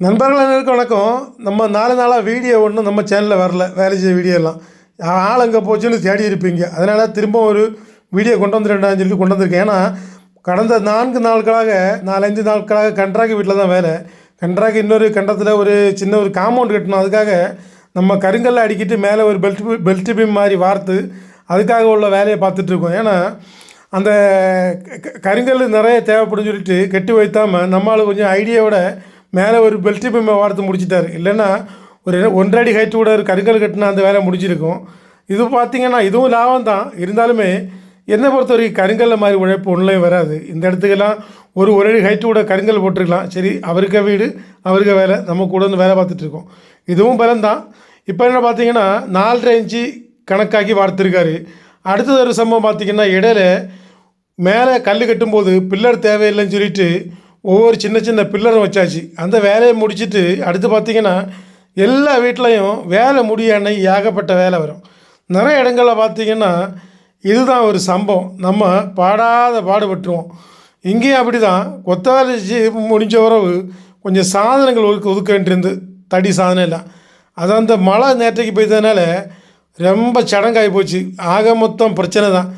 நண்பர்கள் அனைவருக்கும் வணக்கம். நம்ம நாலு நாளாக வீடியோ ஒன்றும் நம்ம சேனலில் வரல. வேலை செய்ய வீடியோ எல்லாம். ஆள் அங்கே போச்சுன்னு தேடி இருப்பீங்க. அதனால் திரும்ப ஒரு வீடியோ கொண்டு வந்துருண்டான்னு சொல்லி கொண்டு வந்திருக்கேன். ஏன்னா கடந்த நான்கு நாட்களாக நாலஞ்சு நாட்களாக கன்றாக்கு வீட்டில் தான் வேலை. கன்றாக்கு இன்னொரு கண்டத்தில் ஒரு சின்ன ஒரு காம்பவுண்ட் கட்டணும். அதுக்காக நம்ம கருங்கல்ல அடிக்கிட்டு மேலே ஒரு பெல்ட் பெல்ட் பீம் மாதிரி வார்த்து அதுக்காக உள்ள வேலையை பார்த்துட்ருக்கோம் ஏன்னா அந்த க- கருங்கல் நிறைய தேவைப்படும் சொல்லிட்டு கட்டி வைத்தாமல் நம்மளால் கொஞ்சம் ஐடியாவோட மேலே ஒரு பெல்ட் பீமை வார்த்து முடிச்சிட்டாரு. இல்லைன்னா ஒரு ஒன்றரை அடி ஹைட்டு கூட ஒரு கருங்கல் கட்டினா அந்த வேலை முடிச்சிருக்கும் இது பார்த்தீங்கன்னா இதுவும் லாபம் தான். இருந்தாலுமே என்னை பொறுத்த வரைக்கும் கருங்கல்ல மாதிரி உழைப்பு ஒன்றுலையும் வராது. இந்த இடத்துக்கெல்லாம் ஒரு ஒரு அடி ஹைட்டு கூட கருங்கல் போட்டிருக்கலாம். சரி அவருக்க வீடு அவருக்க வேலை நம்ம கூட வந்து வேலை பார்த்துட்ருக்கோம் இதுவும் பலம் தான். இப்போ என்ன பார்த்தீங்கன்னா நாலரை இன்ச்சு கணக்காக்கி வார்த்திருக்காரு. அடுத்தது ஒரு சம்பவம் பார்த்தீங்கன்னா இடையில மேலே கல் கட்டும்போது பில்லர் தேவையில்லைன்னு சொல்லிட்டு ஒவ்வொரு சின்ன சின்ன பில்லரும் வச்சாச்சு. அந்த வேலையை முடிச்சிட்டு அடுத்து பார்த்திங்கன்னா எல்லா வீட்லேயும் வேலை முடிய அன்னைக்கு ஏகப்பட்ட வேலை வரும். நிறைய இடங்களில் பார்த்தீங்கன்னா இதுதான் ஒரு சம்பவம். நம்ம பாடாத பாடுபட்டுருவோம் இங்கேயும் அப்படி தான் கொத்த வேலை முடிஞ்ச உறவு கொஞ்சம் சாதனங்கள் ஒதுக்க ஒதுக்க வேண்டியிருந்து தடி சாதனம் எல்லாம். அது அந்த மழை நேற்றைக்கு பெய்ததுனால ரொம்ப சடங்காகி போச்சு. ஆக மொத்தம் பிரச்சனை தான்.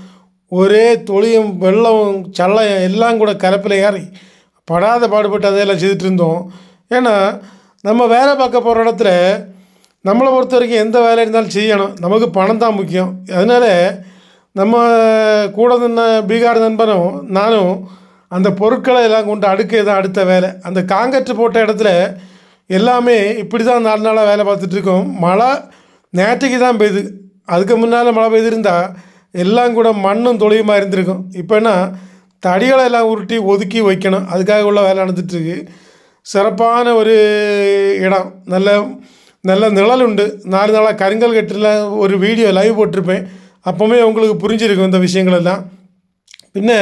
ஒரே தொழியும் வெள்ளம் சல்லையும் எல்லாம் கூட கலப்பில் ஏறி படாத பாடுபட்டு அதையெல்லாம் செய்துட்டு இருந்தோம். ஏன்னா நம்ம வேலை பார்க்க போகிற இடத்துல நம்மளை பொறுத்த வரைக்கும் எந்த வேலை இருந்தாலும் செய்யணும். நமக்கு பணம் தான் முக்கியம். அதனால் நம்ம கூட நின்ன பீகார் நண்பனும் நானும் அந்த பொருட்களை எல்லாம் கொண்டு அடுக்க தான் அடுத்த வேலை. அந்த காங்கற்று போட்ட இடத்துல எல்லாமே இப்படி தான் நாலு நாளாக வேலை பார்த்துட்ருக்கோம் மழை நேற்றுக்கு தான் பெய்யுது அதுக்கு முன்னால் மழை பெய்திருந்தால் எல்லாம் கூட மண்ணும் தொழியுமா இருந்திருக்கும். இப்போன்னா தடிகளை எல்லாம் உருட்டி ஒதுக்கி வைக்கணும். அதுக்காக உள்ள வேலை நடந்துட்டுருக்கு. சிறப்பான ஒரு இடம். நல்ல நல்ல நிழல் உண்டு. நாலு நாளாக கருங்கல் கட்டில் ஒரு வீடியோ லைவ் போட்டிருப்பேன். அப்போவுமே உங்களுக்கு புரிஞ்சிருக்கும் இந்த விஷயங்கள் எல்லாம். பின்ன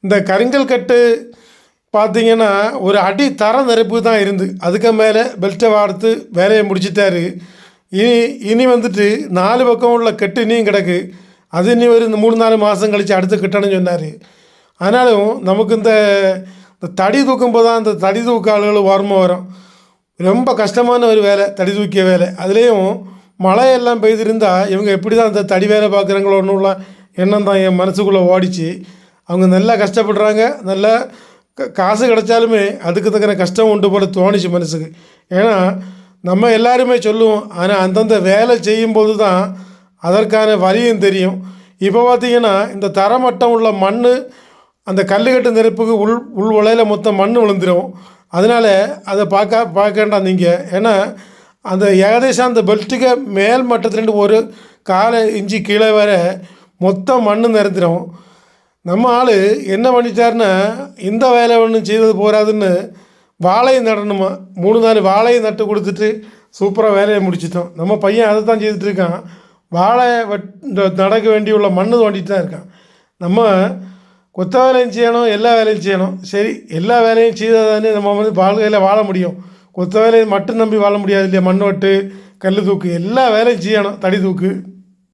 இந்த கருங்கல் கட்டு பார்த்தீங்கன்னா ஒரு அடி தர நிரப்பு தான் இருந்து. அதுக்கு மேலே பெல்ட்டை வார்த்து வேலையை முடிச்சிட்டாரு. இனி இனி வந்துட்டு நாலு பக்கம் உள்ள கட்டு இனியும் கிடக்கு. அது இனி ஒரு இந்த மூணு நாலு மாதம் கழித்து அடுத்து கட்டணும்னு சொன்னார். ஆனாலும் நமக்கு இந்த இந்த தடி தூக்கும்போது தான் இந்த தடி தூக்க ஆளுகள் வாரமாக வரும். ரொம்ப கஷ்டமான ஒரு வேலை தடி தூக்கிய வேலை. அதுலேயும் மழையெல்லாம் பெய்திருந்தால் இவங்க எப்படி தான் அந்த தடி வேலை பார்க்குறாங்களோன்னு உள்ள எண்ணம் தான் என் மனசுக்குள்ளே ஓடிச்சு. அவங்க நல்லா கஷ்டப்படுறாங்க நல்லா க- காசு கிடைச்சாலுமே அதுக்கு தக்கன கஷ்டம் உண்டு போல தோணுச்சு மனசுக்கு. ஏன்னா நம்ம எல்லாருமே சொல்லுவோம் ஆனால் அந்தந்த வேலை செய்யும்போது தான் அதற்கான வலியும் தெரியும். இப்போ பார்த்திங்கன்னா இந்த தரமட்டம் உள்ள மண் அந்த கல்லுக்கட்டு நெருப்புக்கு உள் உள் உலையில் மொத்தம் மண் விழுந்துடும் அதனால் அதை பார்க்க பார்க்க வேண்டாம் நீங்கள் ஏன்னா அந்த ஏகதேசம் அந்த பெல்ட்டுக்கு மேல் மட்டத்துலேருந்து ஒரு காலை இஞ்சி கீழே வர மொத்தம் மண் நிறந்துடும் நம்ம ஆள் என்ன பண்ணிட்டாருன்னா இந்த வேலை ஒன்றும் செய்தது போகாதுன்னு வாழையும் நடணுமா? மூணு நாலு வாழையும் நட்டு கொடுத்துட்டு சூப்பராக வேலையை முடிச்சிட்டோம். நம்ம பையன் அதை தான் செய்துட்டு இருக்கான். வாழை வட் இந்த நடக்க வேண்டியுள்ள மண்ணு தோண்டிட்டு தான் இருக்கான். நம்ம கொத்த வேலையும் செய்யணும் எல்லா வேலையும் செய்யணும். சரி எல்லா வேலையும் செய்தால் தானே நம்ம வந்து வாழ்க்கையில் வாழ முடியும். கொத்த வேலையை மட்டும் நம்பி வாழ முடியாது இல்லையா? மண் வெட்டு கல் தூக்கு எல்லா வேலையும் செய்யணும் தடி தூக்கு.